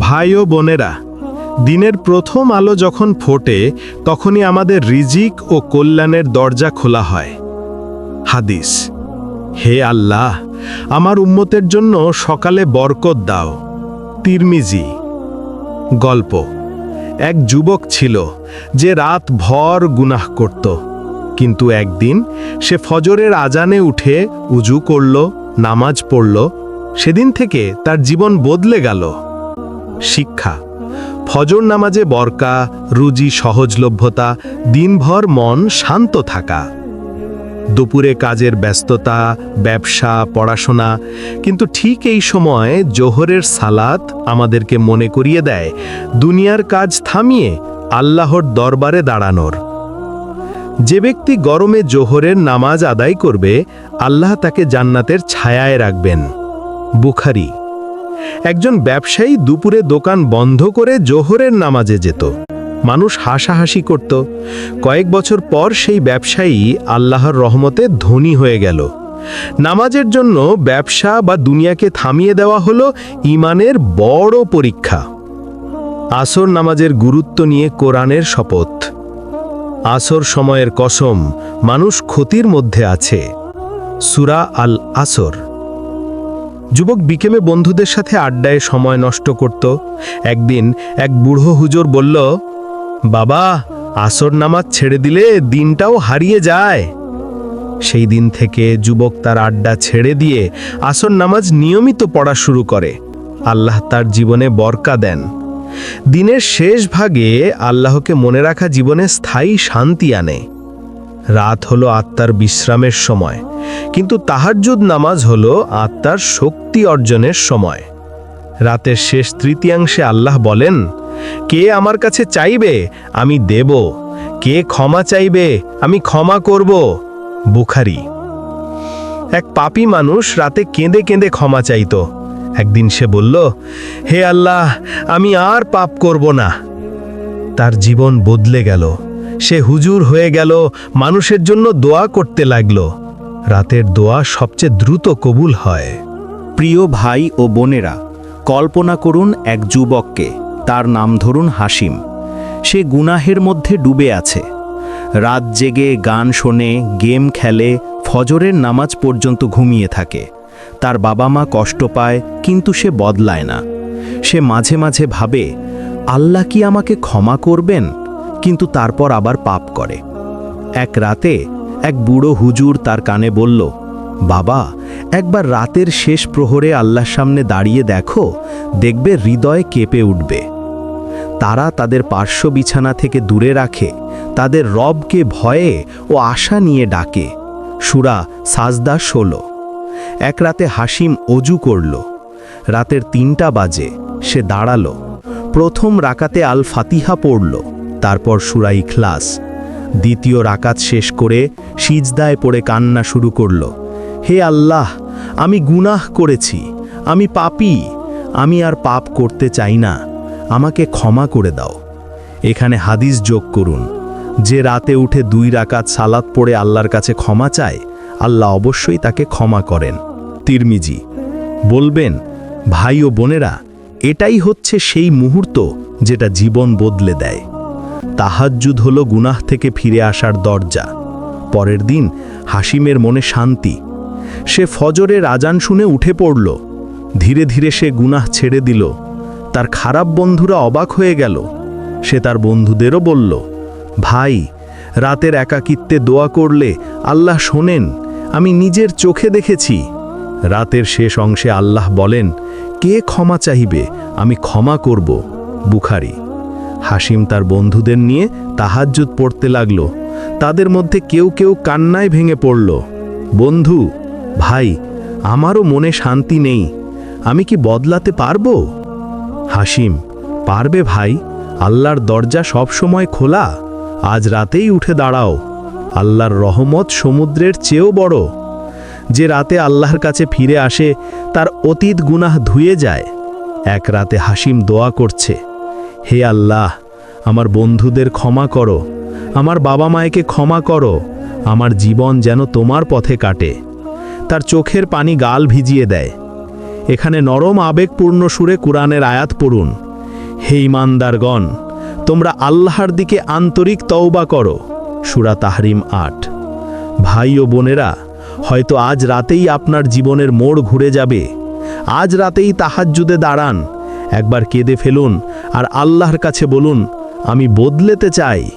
ভাই ও বোনেরা, দিনের প্রথম আলো যখন ফোটে, তখনই আমাদের রিজিক ও কল্যাণের দরজা খোলা হয়। হাদিস, হে আল্লাহ, আমার উম্মতের জন্য সকালে বরকত দাও। তিরমিজি, গল্প, এক যুবক ছিল যে রাত ভর গুনাহ করত, কিন্তু একদিন সে ফজরের আজানে উঠে উজু করল, নামাজ পড়ল, সেদিন থেকে তার জীবন বদলে গেল। শিক্ষা। ফজর নামাজে বরকা, রুজি, সহজলভ্যতা, দিনভর মন শান্ত থাকা। দুপুরে কাজের ব্যস্ততা, ব্যবসা, পড়াশোনা, কিন্তু ঠিক এই সময় জোহরের সালাত আমাদেরকে মনে করিয়ে দেয়, দুনিয়ার কাজ থামিয়ে আল্লাহর দরবারে দাঁড়ানোর। যে ব্যক্তি গরমে জোহরের নামাজ আদায় করবে, আল্লাহ তাকে জান্নাতের ছায়ায় রাখবেন। বুখারি একজন ব্যবসায়ী দুপুরে দোকান বন্ধ করে জোহরের নামাজে যেত। মানুষ হাসাহাসি করত। কয়েক বছর পর সেই ব্যবসায়ী আল্লাহর রহমতে ধনী হয়ে গেল। নামাজের জন্য ব্যবসা বা দুনিয়াকে থামিয়ে দেওয়া হলো ইমানের বড় পরীক্ষা। আসর নামাজের গুরুত্ব নিয়ে কোরআনের শপথ। আসর সময়ের কসম, মানুষ ক্ষতির মধ্যে আছে। সুরা আল আসর যুবক বিকেমে বন্ধুদের সাথে আড্ডায় সময় নষ্ট করত। একদিন এক বুড়ো হুজুর বলল, বাবা, আসর নামাজ ছেড়ে দিলে দিনটাও হারিয়ে যায়। সেই দিন থেকে যুবক তার আড্ডা ছেড়ে দিয়ে আসর নামাজ নিয়মিত পড়া শুরু করে। আল্লাহ তার জীবনে বরকা দেন। দিনের শেষ ভাগে আল্লাহকে মনে রাখা জীবনে স্থায়ী শান্তি আনে। রাত হলো আত্মার বিশ্রামের সময়, কিন্তু তাহাজ্জুদ নামাজ হলো আত্মার শক্তি অর্জনের সময়। রাতের শেষ তৃতীয়াংশে আল্লাহ বলেন, কে আমার কাছে চাইবে, আমি দেব। কে ক্ষমা চাইবে, আমি ক্ষমা করব। বুখারি। এক পাপী মানুষ রাতে কেঁদে কেঁদে ক্ষমা চাইত। একদিন সে বলল, হে আল্লাহ, আমি আর পাপ করব না। তার জীবন বদলে গেল। সে হুজুর হয়ে গেল, মানুষের জন্য দোয়া করতে লাগল। রাতের দোয়া সবচেয়ে দ্রুত কবুল হয়। প্রিয় ভাই ও বোনেরা, কল্পনা করুন এক যুবককে, তার নাম ধরুন হাসিম সে গুনাহের মধ্যে ডুবে আছে। রাত জেগে গান শোনে, গেম খেলে, ফজরের নামাজ পর্যন্ত ঘুমিয়ে থাকে। তার বাবা মা কষ্ট পায়, কিন্তু সে বদলায় না। সে মাঝে মাঝে ভাবে, আল্লাহ কি আমাকে ক্ষমা করবেন? কিন্তু তারপর আবার পাপ করে। এক রাতে এক বুড়ো হুজুর তার কানে বলল, বাবা, একবার রাতের শেষ প্রহরে আল্লাহর সামনে দাঁড়িয়ে দেখো, দেখবে হৃদয় কেঁপে উঠবে। তারা তাদের পার্শ্ব বিছানা থেকে দূরে রাখে, তাদের রবকে ভয়ে ও আশা নিয়ে ডাকে। সুরা সাজদা ষোলো। এক রাতে হাসিম অজু করল। রাতের তিনটা বাজে, সে দাঁড়াল। প্রথম রাকাতে আল ফাতিহা পড়ল। তারপর সুরা ইখলাস। দ্বিতীয় রাকাত শেষ করে সিজদায় পড়ে কান্না শুরু করল। হে আল্লাহ, আমি গুনাহ করেছি, আমি পাপি, আমি আর পাপ করতে চাই না, আমাকে ক্ষমা করে দাও। এখানে হাদিস যোগ করুন, যে রাতে উঠে দুই রাকাত সালাত পড়ে আল্লাহর কাছে ক্ষমা চায়, আল্লাহ অবশ্যই তাকে ক্ষমা করেন। তিরমিজি, বলবেন, ভাই ও বোনেরা, এটাই হচ্ছে সেই মুহূর্ত যেটা জীবন বদলে দেয়। তাহাজ্জুদ হল গুনাহ থেকে ফিরে আসার দরজা। পরের দিন হাসিমের মনে শান্তি। সে ফজরের আজান শুনে উঠে পড়ল। ধীরে ধীরে সে গুনাহ ছেড়ে দিল। তার খারাপ বন্ধুরা অবাক হয়ে গেল। সে তার বন্ধুদেরও বলল, ভাই, রাতের একাকিত্বে দোয়া করলে আল্লাহ শোনেন, আমি নিজের চোখে দেখেছি। রাতের শেষ অংশে আল্লাহ বলেন, কে ক্ষমা চাহিবে, আমি ক্ষমা করব। বুখারি। হাসিম তার বন্ধুদের নিয়ে তাহাজ্জুদ পড়তে লাগল। তাদের মধ্যে কেউ কেউ কান্নায় ভেঙে পড়ল। বন্ধু, ভাই, আমারও মনে শান্তি নেই। আমি কি বদলাতে পারব? হাসিম, পারবে ভাই, আল্লাহর দরজা সবসময় খোলা। আজ রাতেই উঠে দাঁড়াও। আল্লাহর রহমত সমুদ্রের চেয়েও বড়। যে রাতে আল্লাহর কাছে ফিরে আসে, তার অতীত গুনাহ ধুয়ে যায়। এক রাতে হাসিম দোয়া করছে। হে আল্লাহ, আমার বন্ধুদের ক্ষমা করো। আমার বাবা মায়েকে ক্ষমা করো। আমার জীবন যেন তোমার পথে কাটে। তার চোখের পানি গাল ভিজিয়ে দেয়। এখানে নরম আবেগপূর্ণ সুরে কোরআনের আয়াত পড়ুন। হে ইমানদারগণ তোমরা আল্লাহর দিকে আন্তরিক তওবা করো। সুরা তাহরিম আট। ভাই ও বোনেরা, হয়তো আজ রাতেই আপনার জীবনের মোড় ঘুরে যাবে। আজ রাতেই তাহাজ্জুদে দাঁড়ান। একবার কেঁদে ফেলুন আর আল্লাহর কাছে বলুন আমি বদলেতে চাই।